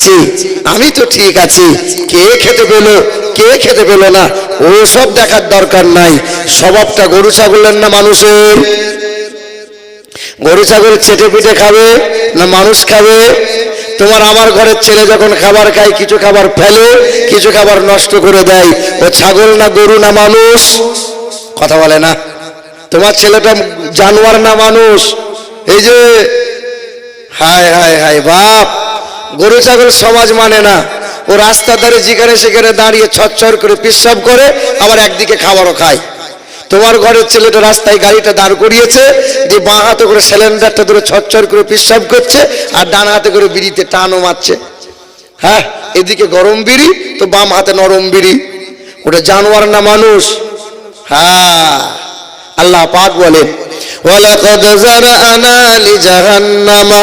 ছি আমি তো ঠিক আছি। কে খেতে পেল? কে খেতে পেল না? ও সব দেখার দরকার নাই। স্বভাবটা গরু ছাগলের না মানুষের? গরু ছাগল চেটে পিটে খাবে না মানুষ খাবে? তোমার আমার ঘরের ছেলে যখন খাবার খায়, কিছু খাবার ফেলে, কিছু খাবার নষ্ট করে দেয়। ও ছাগল না গরু না মানুষ? কথা বলে না। তোমার ছেলেটা জানোয়ার না মানুষ? এই যে, হায় হায় হায়, বাপ! গরু ছাগল সমাজ মানে না। ও রাস্তার ধারে যেখানে সেখানে দাঁড়িয়ে ছচ্ছর করে পিসাব করে, আবার একদিকে খাবারও খায়। তোমার ঘরের ছেলেটা রাস্তায় গাড়িটা দাঁড় করিয়েছে, যে বাঁ হাতে করে সিলিন্ডারটা ধরে ছচ্ছর করে পিসাব করছে, আর ডান হাতে করে বিড়িতে টানও মারছে। হ্যাঁ এদিকে গরম বিড়ি, তো বাম হাতে নরম বিড়ি। ওটা জানোয়ার না মানুষ? হ্যাঁ আল্লাহ পাক বলেন ওয়ালাকাদ যারানা লিজাহান্নামা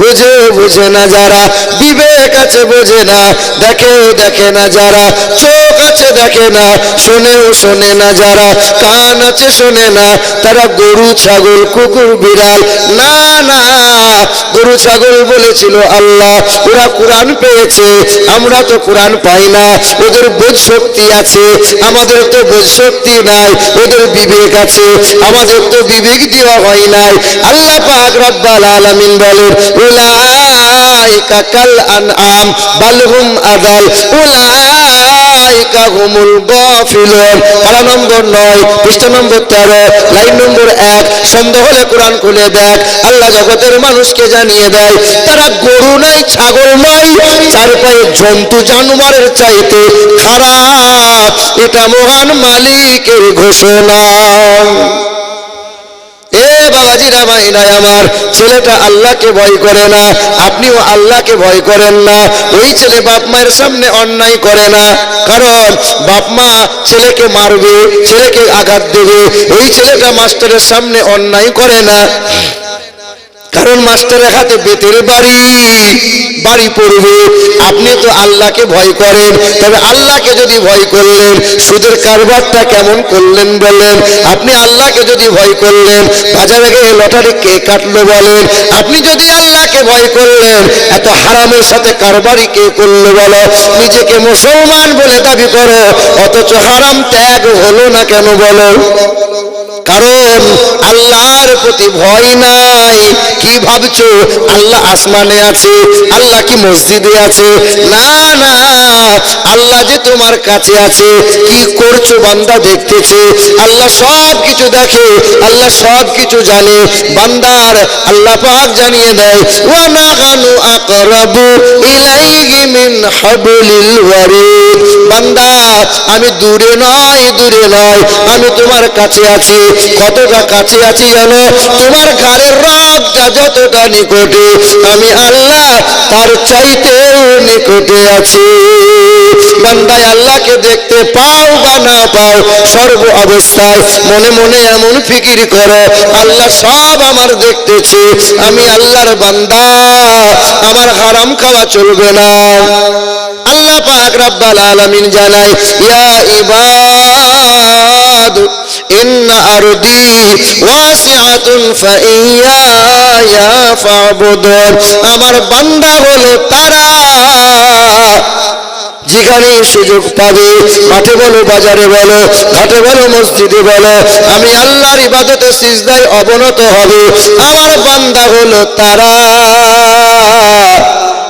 বুঝে বুঝে না যারা, বিবেক আছে বোঝে না দেখেও দেখে না যারা, চোখ আছে দেখে না, শোনেও শোনে না যারা, কান আছে শোনে না, তারা গরু, ছাগল, কুকুর, বিড়াল, না না, গরু, ছাগল বলেছিল আল্লাহ, ওরা কোরআন পেয়েছে, আমরা তো কোরআন পাই না, ওদের বোধ শক্তি আছে, আমাদের তো বোধ শক্তি নাই, ওদের বিবেক আছে, আমাদের তো বিবেক দেওয়া হয় নাই, আল্লাহ পাক রব্বাল আলামিন বলেন উলাইকা লাইন নম্বর এক, সন্দেহ হলে কোরআন খুলে দেখ। আল্লাহ জগতের মানুষকে জানিয়ে দেয়, তারা গরু নাই, ছাগল নয় চার জন্তু জানোয়ারের চাইতে খারাপ। এটা মহান মালিকের ঘোষণা। বাবাজিরা মাইনাই আমার। ছেলেটা আল্লাহকে ভয় করে না, আপনিও আল্লাহকে ভয় করেন না। ওই ছেলে বাপ মায়ের সামনে অন্যায় করে না। কারণ বাপ মা ছেলেকে মারবে, ছেলেকে আঘাত দেবে, ওই ছেলেটা মাস্টারের সামনে অন্যায় করে না। কারণ মাস্টারের হাতে বেতের বাড়ি বাড়ি পড়বে। আপনি তো আল্লাহকে ভয় করেন। তবে আল্লাহকে যদি ভয় করলেন, সুদের কারবারটা কেমন করলেন বলেন? আপনি আল্লাহকে যদি ভয় করলেন, বাজারে গিয়ে লটারি কে কাটলো বলেন? আপনি যদি আল্লাহকে ভয় করলেন, এত হারামের সাথে কারবারি কে করল বলো? নিজেকে মুসলমান বলে দাবি করো, অথচ হারাম ত্যাগ হলো না কেন বলো? কারণ আল্লাহর প্রতি ভয় নাই। কি ভাবছ? আল্লাহ আসমানে আছে, আল্লাহ কি মসজিদে আছে? না না, আল্লাহ যে তোমার কাছে আছে, কি করছ বান্দা দেখতেছে? আল্লাহ সব কিছু দেখে, আল্লাহ সব কিছু জানে। বান্দার আল্লাহ পাক জানিয়ে দেয়, ওয়া নাগানু আকরাবু ইলাইহি মিন হাবলিল ওয়ারিদ। বান্দা, আমি দূরে নয় দূরে নয়, আমি তোমার কাছে আছি। কতটা কাছে আছি জানো? তোমার ঘরের রগটা যতটা নিকটে, আমি আল্লাহ তার চাইতেও নিকটে আছি। বান্দায় আল্লাহকে দেখতে পাও বা না পাও, সর্ব অবস্থায় মনে মনে এমন ফিকির করো, আল্লাহ সব আমার দেখতেছে, আমি আল্লাহর বান্দা, আমার হারাম খাওয়া চলবে না। আল্লাহ পাক রব্বাল আলামিন জানায়, ইয়া ইবাদ ইন আরদি ওয়াসিআতুন ফাইয়া ফাবুদুন আমার বান্দা হলো তারা। যেখানে সুযোগ পাবে মাঠে বলো, বাজারে বলো, ঘাটে বলো, মসজিদে বলো, আমি আল্লাহর ইবাদতে সিজদায় অবনত হবে। আমার বান্দা হলো তারা।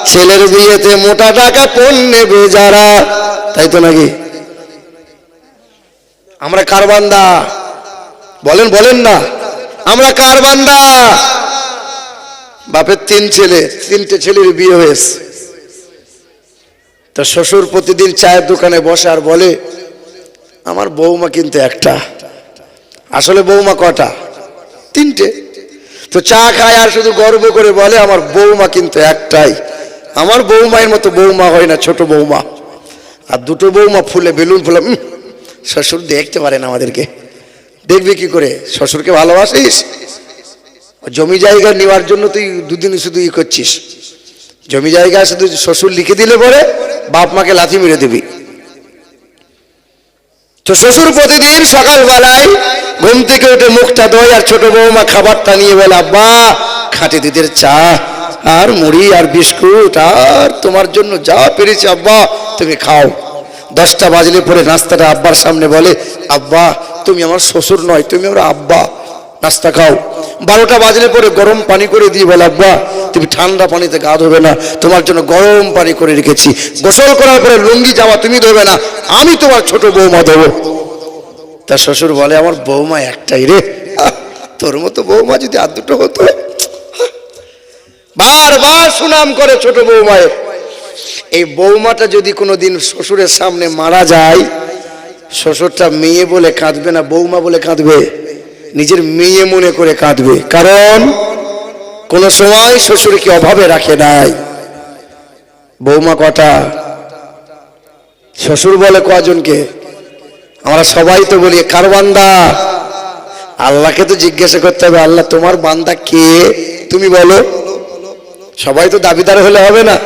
ছেলের বিয়েতে মোটা টাকা পণ নেবে যারা তাই তো নাকি? আমরা কার বান্দা? বলেন বলেন না। আমরা কার বান্দা? বাপের তিন ছেলে, তিনটে ছেলের বিয়ে হয়েছে। তা শ্বশুর প্রতিদিন চায়ের দোকানে বসে আর বলে, আমার বৌমা কিন্তু একটা। আসলে বৌমা কটা? তিনটে। তো চা খায় আর শুধু গর্ব করে বলে, আমার বৌমা কিন্তু একটাই। আমার বৌমায়ের মতো বৌমা হয় না, ছোট বৌমা আর দুটো বৌমা ফুলে, বেলুন ফুলে শ্বশুর দেখতে পারেন আমাদেরকে। দেখবি কি করে? শ্বশুরকে ভালোবাসিস? জমি জায়গা নেওয়ার জন্য তুই দুদিন শুধু ই করছিস। জমি জায়গা শুধু শ্বশুর লিখে দিলে পরে বাপ মাকে লাথি মেরে দিবি। তো শ্বশুর প্রতিদিন সকালবেলায় ঘুম থেকে উঠে মুখটা দই আর ছোট বৌমা খাবারটা নিয়ে বলে, আব্বা, খাঁটি দুধের চা আর মুড়ি আর বিস্কুট আর তোমার জন্য যা পেরেছি, আব্বা, তুমি খাও। দশটা বাজলে পরে নাস্তাটা আব্বার সামনে বলে, আব্বা, তুমি আমার শ্বশুর নয়, তুমি আমার আব্বা। নাস্তা খাও। বারোটা বাজলে পরে গরম পানি করে দিয়ে বলে, আব্বা, তুমি ঠান্ডা পানিতে গা ধোবে না, তোমার জন্য গরম পানি করে রেখেছি। গোসল করার পরে লুঙ্গি যাওয়া তুমি ধোবে না, আমি তোমার ছোট বৌমা ধোবো। তার শ্বশুর বলে, আমার বৌমা একটাই রে। তোর মতো বৌমা যদি আর দুটো হতো? বারবার সুনাম করে ছোট বৌমায়ের। এই বৌমাটা যদি কোনোদিন শ্বশুরের সামনে মারা যায়, শ্বশুরটা মেয়ে বলে কাঁদবে না, বৌমা বলে কাঁদবে? নিজের মেয়ে মনে করে কাঁদবে। কারণ কোন সময় শ্বশুরকে অভাবে রাখে নাই। বৌমা কটা? শ্বশুর বলে কজনকে? আমরা সবাই তো বলি, কার বান্দা? আল্লাহকে তো জিজ্ঞাসা করতে হবে, আল্লাহ, তোমার বান্দা কে? তুমি বলো। সবাই তো দাবিদার হলে হবে না।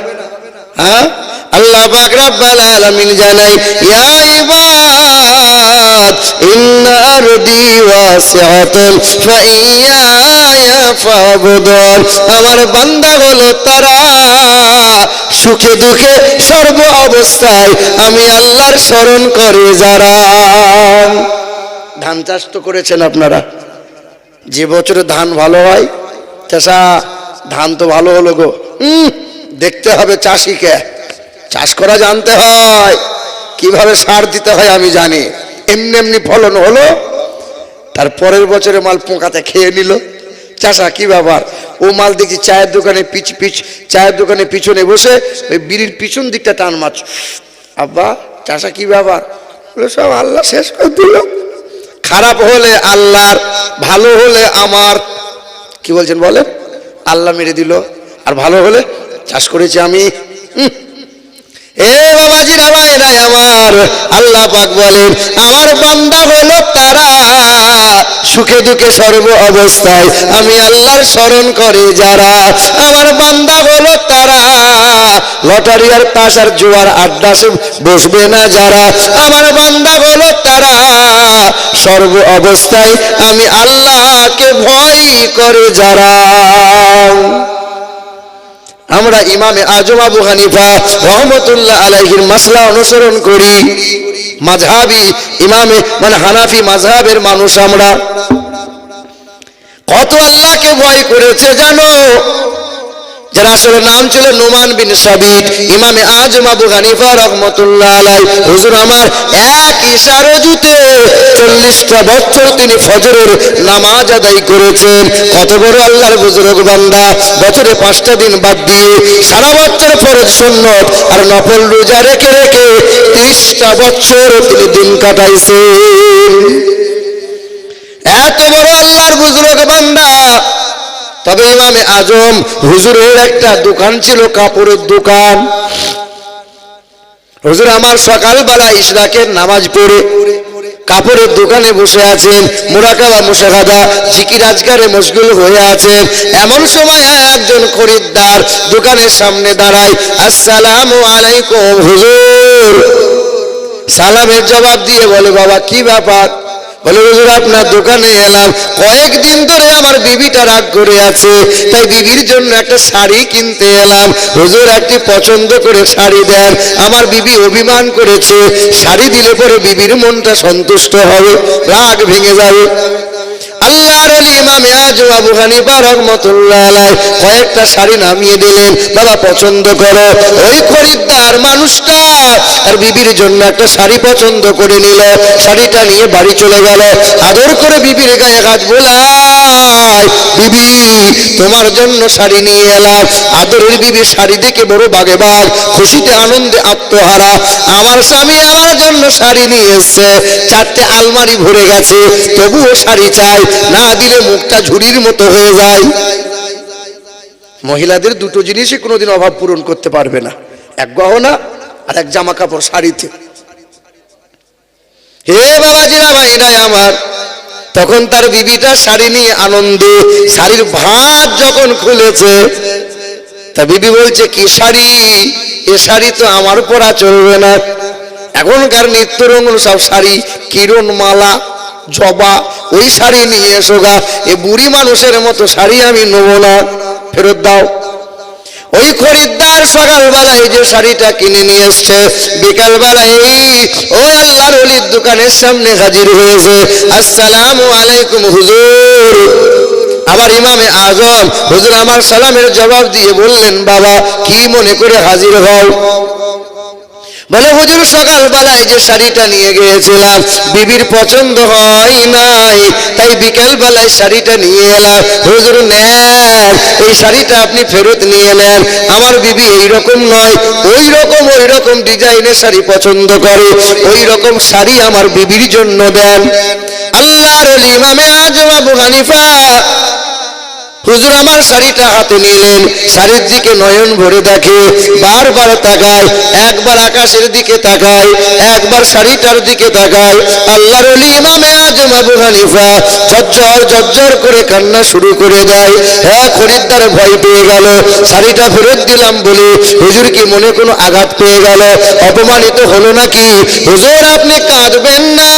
হ্যাঁ? আল্লাহ পাক রব্বাল আলামিন জানাই ইয়া ইবাদ ইন্না আরদি ওয়াসিআতুন ফাইয়ায়া ফাবুদুন। আমার বান্দা হলো তারা সুখে দুঃখে সর্ব অবস্থায় আমি আল্লাহর স্মরণ করে যারা। ধান চাষ তো করেছেন আপনারা। যে বছরে ধান ভালো হয় চাষা ধান তো ভালো হলো গো। উম, দেখতে হবে চাষিকে। চাষ করা জানতে হয়, কীভাবে সার দিতে হয় আমি জানি। এমনি এমনি ফলন হলো, তার পরের বছরে মাল পোকাতে খেয়ে নিল। চাষা, কি ব্যাপার? ও মাল দেখছি চায়ের দোকানে পিছ পিছ চায়ের দোকানে পিছনে বসে ওই বিড়ির পিছন দিকটা টান মাছ আব্বা, চাষা, কি ব্যাপার? বলে, সব আল্লাহ শেষ করে দিল। খারাপ হলে আল্লাহর, ভালো হলে আমার। কি বলছেন বলেন? আল্লাহ মেরে দিল। আর ভালো হলে চাষ করেছি আমি। এ বাবাজি রামায়ণায় আমার, আল্লাহ পাক বলেন, আমার বান্দা হলো তারা। সুখে দুঃখে সর্ব অবস্থায় আমি আল্লাহর স্মরণ করে যারা। আমার বান্দা হলো তারা। লটারি আর পাশ আর জোয়ার আড্ডা বসবে না যারা। আমার বান্দা হলো তারা। সর্ব অবস্থায় আমি আল্লাহকে ভয় করে যারা। আমরা ইমামে আজম আবু হানিফা রহমতুল্লাহ আলাইহির মাসলা অনুসরণ করি। মাঝহাবি ইমামে মানে হানাফি মাঝহাবের মানুষ আমরা। কত আল্লাহকে ভয় করেছে জানো? যার আসলে নাম ছিল নোমান বিন সাবিত, ইমামে আজম আবু হানিফা রহমতুল্লাহ আলাই হুজুর আমার এক ইশারজুতে চল্লিশটা বছর তিনি ফজরের নামাজ আদায় করেছেন। কত বড় আল্লাহর বুজুর্গ বান্দা। বছরে পাঁচটা দিন বাদ দিয়ে সারা বছর ফরজ সুন্নত আর নফল রোজা রেখে রেখে ত্রিশটা বছর তিনি দিন কাটাইছেন। এত বড় আল্লাহর বুজুর্গ বান্দা। তবে ইমামে আজম হুজুরের একটা দোকান ছিল কাপড়ের দোকান। হুজুর আমার সকালবেলা ইশরাকের নামাজ পড়ে, কাপড়ের দোকানে বসে আছেন, মুরাকাবা মুশাহাদা জিকির আজকারে মশগুল হয়ে আছেন। এমন সময় একজন খরিদ্দার দোকানের সামনে দাঁড়ায়, আসসালামু আলাইকুম হুজুর। সালামের জবাব দিয়ে বলে, বাবা, কি ব্যাপার? বলে, হুজুর, আপনার দোকানে এলাম। কয়েকদিন ধরে আমার বিবিটা রাগ করে আছে। তাই বিবির জন্য একটা শাড়ি কিনতে এলাম। হুজুর, একটি পছন্দ করে শাড়ি দেন। আমার বিবি অভিমান করেছে। শাড়ি দিলে পরে বিবির মনটা সন্তুষ্ট হবে। রাগ ভেঙে যাবে। আল্লাহর ইমামে আজম আবু হানিফা রহমতুল্লাহ আলাই কয়েকটা শাড়ি নামিয়ে দিলেন। পছন্দ করো। ওই খরিদ্দার মানুষটা আর বিবির জন্য একটা শাড়ি পছন্দ করে নিল। শাড়িটা নিয়ে বাড়ি চলে গেল। আদর করে বিবির গায়ে গাছ বোলাই। বিবি, তোমার জন্য শাড়ি নিয়ে এলাম। আদরের বিবি শাড়ি দেখে বড় বাগে বাগ খুশিতে আনন্দে আত্মহারা। আমার স্বামী আমার জন্য শাড়ি নিয়ে এসছে। চারটে আলমারি ভরে গেছে, তবুও শাড়ি চাই। না দিলে মুখটা ঝুড়ির মতো হয়ে যায়। মহিলাদের দুটো জিনিসই কোনোদিন অভাব পূরণ করতে পারবে না। এক গহনা আর এক জামা কাপড় শাড়িতে। হে বাবাজিরা ভাইরাই আমার। তখন তার বিবিটা শাড়ি নিয়ে আনন্দে, শাড়ির ভাত যখন খুলেছে, তা বিবি বলছে, কি শাড়ি? এ শাড়ি তো আমার পরা চলবে না। এখনকার নিত্য রঙুন সব শাড়ি, কিরণ মালা জবা, ওই শাড়ি নিয়ে এসো গা। এ বুড়ি মানুষের মতো শাড়ি আমি নেব না। ফেরত দাও। ওই খরিদ্দার সকালবেলায় যে শাড়িটা কিনে নিয়ে এসছে, বিকালবেলায় ও আল্লাহর অলির দোকানের সামনে হাজির হয়েছে। আসসালামু আলাইকুম, হুজুর। আবার ইমামে আজম, হুজুর আমার সালামের জবাব দিয়ে বললেন, বাবা, কি মনে করে হাজির হও? বলে, হুজুর, সকালবেলায় যে শাড়িটা নিয়ে গিয়েছিলাম, বিবির পছন্দ হয় নাই। তাই বিকেল বেলায় শাড়িটা নিয়ে এলাম। হুজুর, নেন, এই শাড়িটা আপনি ফেরত নিয়ে নেন। আমার বিবি এই রকম নয়। ওই রকম ওই রকম ডিজাইনের শাড়ি পছন্দ করে। ওই রকম শাড়ি আমার বিবির জন্য দেন। আল্লাহর ইমামে আজম আবু হানিফা হুজুর, আমার শাড়িটা হাতে নিলেন। শাড়ির দিকে নয়ন ভরে দেখে, বারবার তাকায়, একবার আকাশের দিকে তাকায়, একবার শাড়িটার দিকে তাকায়। আল্লাহর অলি ইমামে আবু হানিফা ঝরঝর ঝরঝর করে কান্না শুরু করে দেয়। হ্যাঁ খরিদ্দার ভয় পেয়ে গেল। শাড়িটা ফেরত দিলাম বলে হুজুর কি মনে কোনো আঘাত পেয়ে গেল? অপমানিত হলো নাকি? হুজুর, আপনি কাঁদবেন না।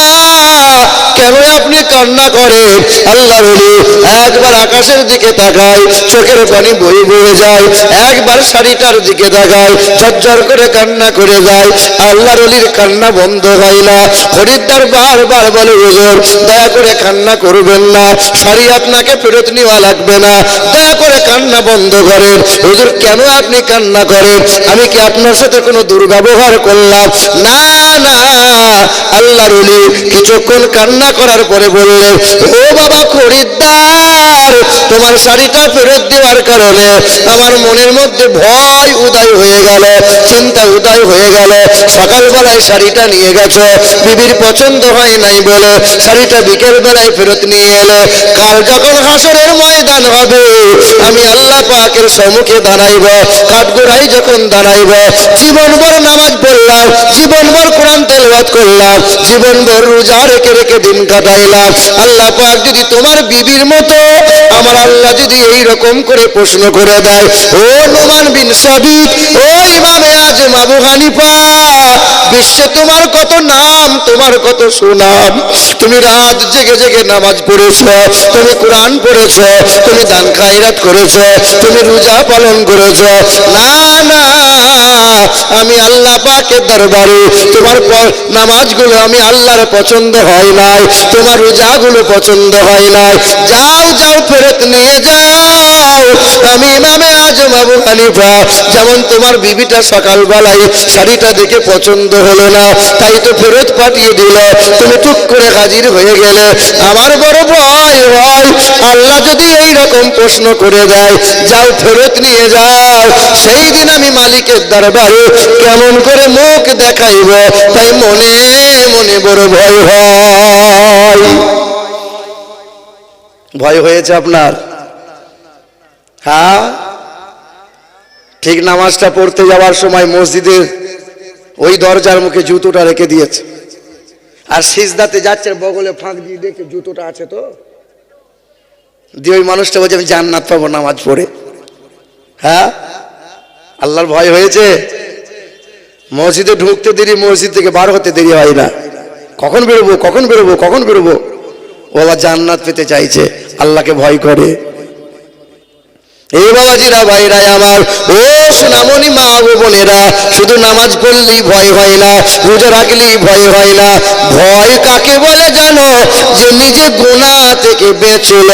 কেন আপনি কান্না করেন? আল্লাহ বলি, একবার আকাশের দিকে তাকায়, চোখের পানি বই বয়ে যায়। একবার শাড়িটার দিকে তাকায়, ঝরঝর করে কান্না করে যায়। আল্লাহর অলির কান্না বন্ধ হয় না। খরিদ্দার বারবার বলে, হুজুর দয়া করে কান্না করবেন না, শাড়ি আপনাকে ফেরত নেওয়া লাগবে না। দয়া করে কান্না বন্ধ করেন। হুজুর, কেন আপনি কান্না করেন? আমি কি আপনার সাথে কোনো দুর্ব্যবহার করলাম? না না, আল্লাহর অলি কিছুক্ষণ কান্না করার পরে বললেন, ও বাবা খরিদ্দার, তোমার শাড়িটা ফেরত দেওয়ার কারণে আমার মনের মধ্যে ভয় উদয় হয়ে গেল, চিন্তা উদয় হয়ে গেল। সকালবেলায় শাড়িটা নিয়ে গেছো, বিবির পছন্দ হয় নাই বলে শাড়িটা বিকেল বেলায় ফেরত নিয়ে এলে, কাল যখন হাসরের ময়দান হবে, আমি আল্লাহ পাকের সম্মুখে দাঁড়াইব কাঠগোড়াই যখন দাঁড়াইব, জীবনভর নামাজ পড়লাম, জীবনভর কোরআন তেলবাদ করলাম, জীবনভর রোজা রেখে রেখে দিন কাটাইলাম। আল্লাহ পাক যদি তোমার বিবির মতো আমার আল্লাহ যদি এই রকম করে প্রশ্ন করে দেয়, ও নোমান বিন সাবিক ও ইমামে আজম আবু হানিফা, বিশ্বে তোমার কত নাম, তোমার কত সুনাম, তুমি রাত জেগে জেগে নামাজ পড়েছ, তুমি কোরআন পড়েছ, তুমি দান খায়রাত করেছ, তুমি রোজা পালন করেছ। না না, আমি আল্লাহ পাকের দরবারে তোমার নামাজগুলো আমি আল্লাহর পছন্দ হয় নাই, তোমার রোজাগুলো পছন্দ হয় নাই। যাও যাও, ফেরত নিয়ে যাও। আমি ইমামে আজম আবু হানিফা, যেমন তোমার বিবিটা সকালবেলায় শাড়িটা দেখে পছন্দ হলো না, তাই তো ফেরত পাঠিয়ে দিল। তুমি টুক করে হাজির হয়ে গেলে আমার বড় ভয় হয়। আল্লাহ যদি এই রকম প্রশ্ন করে দেয়, যাও ফেরত নিয়ে যাও। সেই দিন আমি মালিকের দরবারে কেমন করে মুখ দেখাইব, তাই মনে মনে বড় ভয় হয়। ভয় হয়েছে আপনার? হ্যাঁ? ঠিক নামাজটা পড়তে যাওয়ার সময় মসজিদের ওই দরজার মুখে জুতোটা রেখে দিয়েছে। আর সিজদাতে যাচ্ছে, বগলে ফাঁক দিয়ে দেখে জুতোটা আছে তো। দিয়ে ওই মানুষটা বলছে, আমি জান্নাত পাবো নামাজ পড়ে। হ্যাঁ? আল্লাহর ভয় হয়েছে? মসজিদে ঢুকতে দেরি, মসজিদ থেকে বার হতে দেরি হয় না। কখন বেরোবো কখন বেরোবো কখন বেরোবো? ও আবার জান্নাত পেতে চাইছে, আল্লাহকে ভয় করে। এই বাবাজিরা ভাইরা আমার। ও সোনামণি মা বোনেরা, শুধু নামাজ পড়লেই ভয় হয় না, রোজা রাখলেই ভয় হয় না। ভয় কাকে বলে জানো? যে নিজে গুণা থেকে বেঁচল,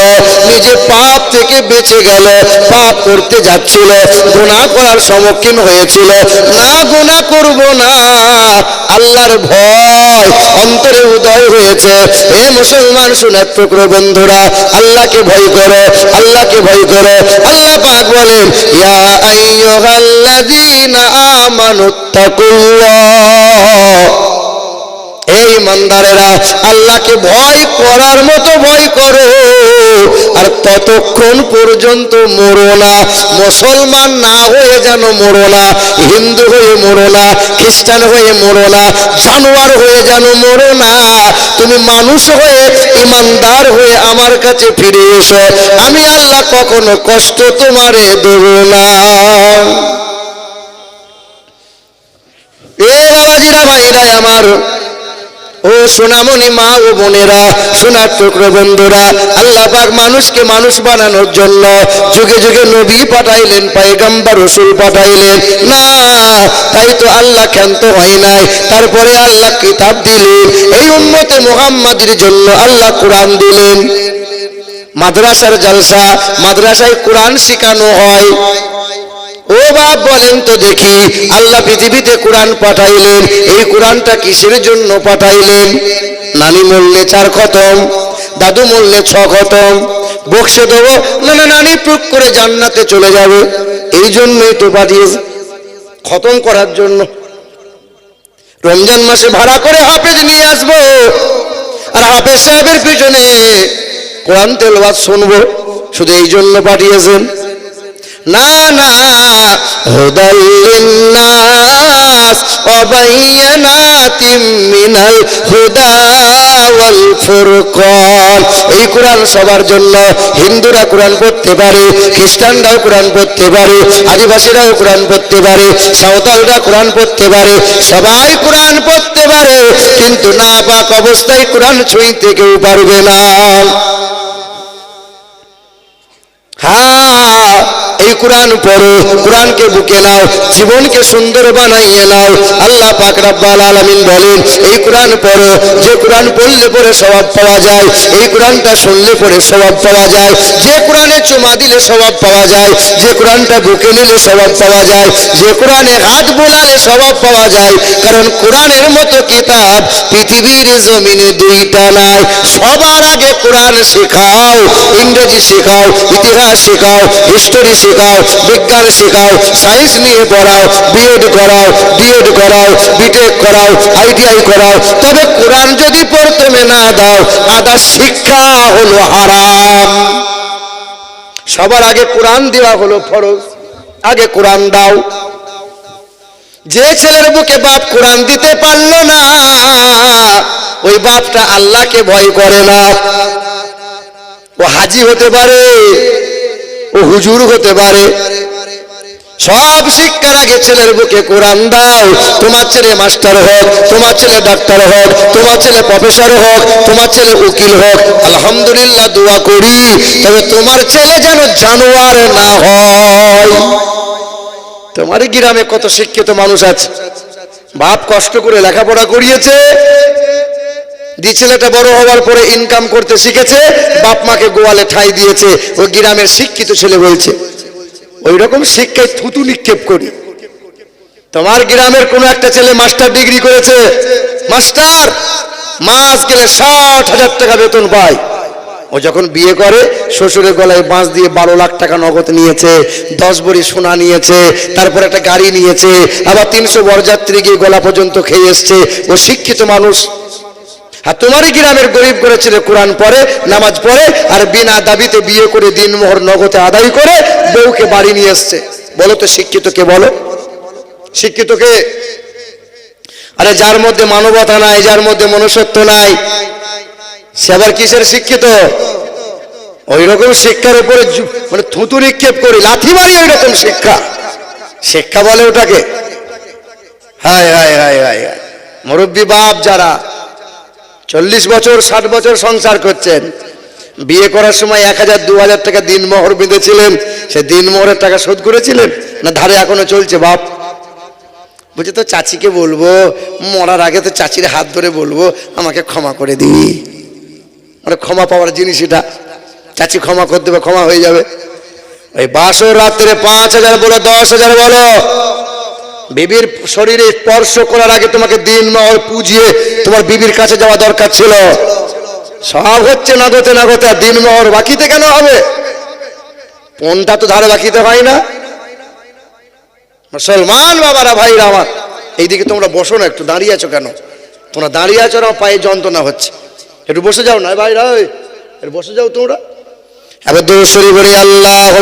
নিজে পাপ থেকে বেঁচে গেল, পাপ করতে যাচ্ছিল গুণা করার সম্মুখীন হয়েছিল। না গুণা করব না, আল্লাহর ভয় অন্তরে উদয় হয়েছে। হে মুসলমান সুনাত টুকরো বন্ধুরা, আল্লাহকে ভয় করো, আল্লাহকে ভয় করো, আল্লাহ পাক বলেন ইয়া আইয়ুহাল্লাযীনা আমানুত্তাকুল্লাহ এই ইমানদারেরা আল্লাহকে ভয় করার মতো ভয় করো। আর ততক্ষণ পর্যন্ত মরো না, মুসলমান না হয়ে যেন মরো না, হিন্দু হয়ে মরো না, খ্রিস্টান হয়ে মরো না, জানোয়ার হয়ে যেন মরো না। তুমি মানুষ হয়ে, ইমানদার হয়ে আমার কাছে ফিরে এসো। আমি আল্লাহ কখনো কষ্ট তোমারে দেব না। এ বাবাজিরা, ভাইরা আমার ও সোনামণি মা ও বোনেরা, সোনার টুকরো বন্ধুরা, আল্লাহ পাক মানুষকে মানুষ বানানোর জন্য যুগে যুগে নবী পাঠাইলেন, পায়গাম্বার রসুল পাঠাইলেন। না, তাই তো আল্লাহ ক্ষান্ত হয় নাই। তারপরে আল্লাহ কিতাব দিলেন, এই উম্মতে মোহাম্মদের জন্য আল্লাহ কোরআন দিলেন। মাদ্রাসার জালসা, মাদ্রাসায় কোরআন শেখানো হয়। ও বাপ বলেন তো দেখি, আল্লাহ পৃথিবীতে কোরআন পাঠাইলেন, এই কোরআনটা কিসের জন্য পাঠাইলেন? নানি মরলে চার খতম, দাদু মরলে ছ খতম, বক্সে দেবো, না না, নানি প্রুক করে জান্নাতে চলে যাবে। এই জন্যই তো পাঠিয়েছে খতম করার জন্য। রমজান মাসে ভাড়া করে হাফেজ নিয়ে আসব, আর হাফেজ সাহেবের পিছনে কোরআন তেলবাদ শুনব, শুধু এই জন্য পাঠিয়েছেন। না না হুদাল্লিন্নাস অবাইয়ানাতিম মিনাল হুদা ওয়াল ফুরকান। এই কোরআন সবার জন্য হিন্দুরা কোরআন পড়তে পারে, খ্রিস্টানরাও কোরআন পড়তে পারে, আদিবাসীরাও কোরআন পড়তে পারে, সাঁওতালরা কোরআন পড়তে পারে, সবাই কোরআন পড়তে পারে, কিন্তু না পাক অবস্থায় কোরআন ছুঁইতে কেউ পারবে না। কোরআন পড়ো, কোরআনকে বুকে নাও, জীবনকে সুন্দর বানাইয়ে নাও। আল্লাহ পাক রাব্বাল আলামিন বলেন, এই কোরআন পড়ো, যে কোরআন পড়লে পরে স্বভাব পাওয়া যায়, এই কোরআনটা শুনলে পরে স্বভাব পাওয়া যায়, যে কোরআনে চুমা দিলে স্বভাব পাওয়া যায়, যে কোরআনটা বুকে নিলে স্বভাব পাওয়া যায়, যে কোরআনে হাত বোলালে স্বভাব পাওয়া যায়, কারণ কোরআনের মতো কিতাব পৃথিবীর জমিনে দুইটা নাই। সবার আগে কোরআন শেখাও, ইংরেজি শেখাও, ইতিহাস শেখাও, হিস্টোরি শেখাও বিজ্ঞান শেখাও, সায়েন্স নিয়ে পড়াও বিএড করাও ডিএড করাও বিটেক করাও আইটিআই করাও। তবে কোরআন যদি প্রথমে না দাও আদা শিক্ষা হলো হারাম। সবার আগে কোরআন দেওয়া হলো ফরজ। আগে কোরআন দাও। যে ছেলের বুকে বাপ কোরআন দিতে পারল না, ওই বাপটা আল্লাহকে ভয় করে না। ও হাজি হতে পারে। ও হুজুর হতে পারে। সব শিক্ষার আগে ছেলের বুকে, কোরআন দাও। তোমার ছেলে মাস্টার হোক, তোমার ছেলে ডাক্তার হোক, তোমার ছেলে প্রফেসর হোক, তোমার ছেলে উকিল হোক, আলহামদুলিল্লাহ দোয়া করি। তবে তোমার ছেলে যেন জানোয়ার না হয়। তোমার গ্রামে কত শিক্ষিত মানুষ আছে? বাপ কষ্ট করে লেখাপড়া করিয়েছে দি ছেলেটা বড় হওয়ার পরে ইনকাম করতে শিখেছে, বাপ মাকে গোয়ালে ঠাই দিয়েছে, ও গ্রামের শিক্ষিত ছেলে বলছে ওই রকম শিক্ষায় থুতু নিক্ষেপ করি। তোমার গ্রামের কোনো একটা ছেলে মাস্টার ডিগ্রি করেছে মাস্টার মাস গেলে ষাট হাজার টাকা বেতন পায়। ও যখন বিয়ে করে, শ্বশুরের গলায় বাঁশ দিয়ে বারো লাখ টাকা নগদ নিয়েছে, দশ বড়ি সোনা নিয়েছে, তারপর একটা গাড়ি নিয়েছে, আবার তিনশো বরযাত্রী গিয়ে গলা পর্যন্ত খেয়ে এসছে। ও শিক্ষিত মানুষ। আর তোমারই গ্রামের গরিব করে ছেলে কোরআন পড়ে, নামাজ পড়ে, আর বিনা দাবিতে বিয়ে করে দিন মোহর নগদে আদায় করে বউকে বাড়ি নিয়ে এসছে। বলো তো শিক্ষিত কে বলো। শিক্ষিত কে আরে যার মধ্যে মানবতা নাই, যার মধ্যে মনুষ্যত্ব নাই, সে আবার কিসের শিক্ষিত? ওই রকম শিক্ষার উপরে মানে থুতু নিক্ষেপ করি, লাথি মারি ওই রকম শিক্ষা। শিক্ষা বলে ওটাকে। হায় হায় হায় হায় হায়। মুরব্বী বাপ যারা চল্লিশ বছর, ষাট বছর সংসার করছেন। বিয়ে করার সময় এক হাজার, দু হাজার টাকা দিনমোহর বেঁধেছিলেন। সে দিন মোহরের টাকা শোধ করেছিলেন? না ধারে এখনও চলছে বাপ? বলছে তো চাচিকে বলব, মরার আগে তো চাচির হাত ধরে বলব, আমাকে ক্ষমা করে দিবি। মানে ক্ষমা পাওয়ার জিনিস এটা। চাচি ক্ষমা করে দেবে ক্ষমা হয়ে যাবে। ওই বাসর রাত্রে পাঁচ হাজার বলো দশ হাজার বলো। বিবির শরীরে স্পর্শ করার আগে তোমাকে দিন মহর পুজিয়ে তোমার বিবির কাছে যাওয়া দরকার ছিল। সব হচ্ছে না নাগতে নাগতে আর দিন মহর বাকিতে কেন হবে? পনটা তো ধারে বাকিতে হয় না। মুসলমান বাবারা, ভাইরা আমার, এইদিকে তোমরা বসো না, একটু দাঁড়িয়ে আছো কেন? তোমরা দাঁড়িয়ে আছো আর পায়ে যন্ত্রণা হচ্ছে। একটু বসে যাও না, ভাইরা বসে যাও তোমরা। এবার দূর শরী বলি আল্লাহ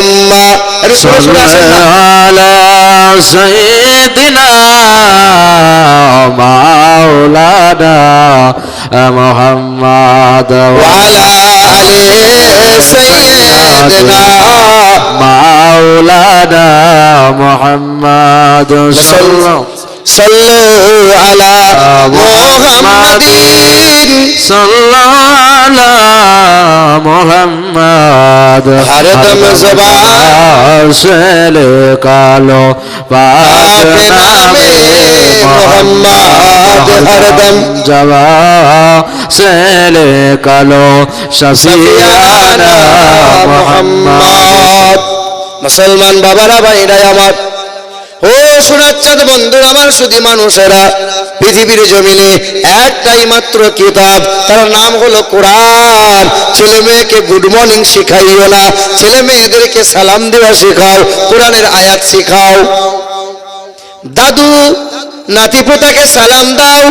মাওলানা মোহাম্মদ মাওলানা মোহাম্মদ সাল্লু আলা মোহাম্মদ সাল্লাল্লাহ মোহাম্মদ। ভারত মুসবাসলে কালো পাক নামে মোহাম্মদ হরদম। জবা কালো শশিয়ানা মোহাম্মদ। মুসলমান বাবারা ভাইরা আমার। ও সুরাচ্চাদ বন্ধুর, আমার শুধু মানুষেরা, পৃথিবীর জমিনে একটাই মাত্র কিতাব, তার নাম হলো কোরআন। ছেলে মেয়েকে গুড মর্নিং শিখাইও না, ছেলে মেয়েদেরকে সালাম দেওয়া শেখাও, কোরআনের আয়াত শেখাও। দাদু নাতিপোতাকে সালাম দাও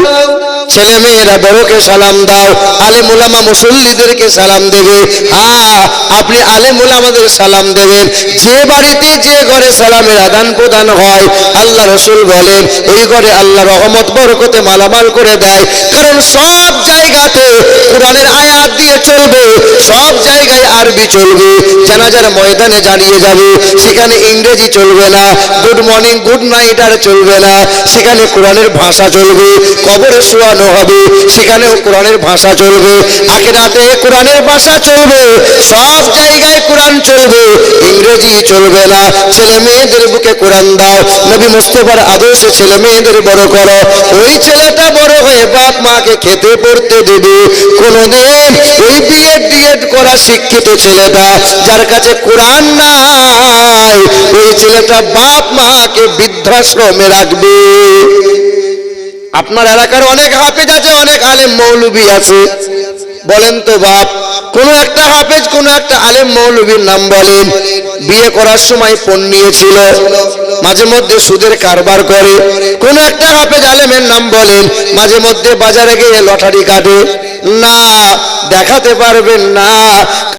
ছেলে মেয়েরা বড়কে সালাম দাও আলে মোলামা মুসল্লিদেরকে সালাম দেবে। হ্যাঁ আপনি আলে মোলামাদের সালাম দেবেন। যে বাড়িতে যে ঘরে সালামের আদান প্রদান হয়, আল্লাহ রসুল বলেন, ওই ঘরে আল্লাহ রহমত, বরকতে মালামাল করে দেয়। কারণ সব জায়গাতে কোরআনের আয়াত দিয়ে চলবে, সব জায়গায় আরবি চলবে, জানাজার ময়দানে জানিয়ে যাবে, সেখানে ইংরেজি চলবে না গুড মর্নিং গুড নাইট আর চলবে না, সেখানে কোরআনের ভাষা চলবে, কবরে শোয়ানো হবে, সেখানেও কোরআনের ভাষা চলবে। আখেরাতে কোরআনের ভাষা চলবে, সব জায়গায় কোরআন চলবে, ইংরেজি চলবে না। ছেলে মেয়েদের বুকে কোরআন দাও, নবী মুস্তফার আদর্শে ছেলে মেয়েদের বড় করো। ওই ছেলেটা বড় হয়ে বাপ মাকে খেতে পড়তে দেবে। কোনোদিন ওই বিএড ডিএড করা শিক্ষিত ছেলেটা যার কাছে কোরআন নাই, ওই ছেলেটা বাপ মাকে বৃদ্ধাশ্রমে রাখবে। আপনার এলাকার অনেক হাফেজ আছে, অনেক আলেম মৌলবী আছে। বলেন তো বাপ, কোন একটা হাফেজ, কোন একটা আলেম মৌলবীর নাম বলেন। বিয়ে করার সময় পণ নিয়েছিল, মাঝে মধ্যে সুদের কারবার করে। কোন একটা হাফেজ আলেমের নাম বলেন, মাঝে মধ্যে বাজারে গিয়ে লটারি কাটে। না, দেখাতে পারবেন না।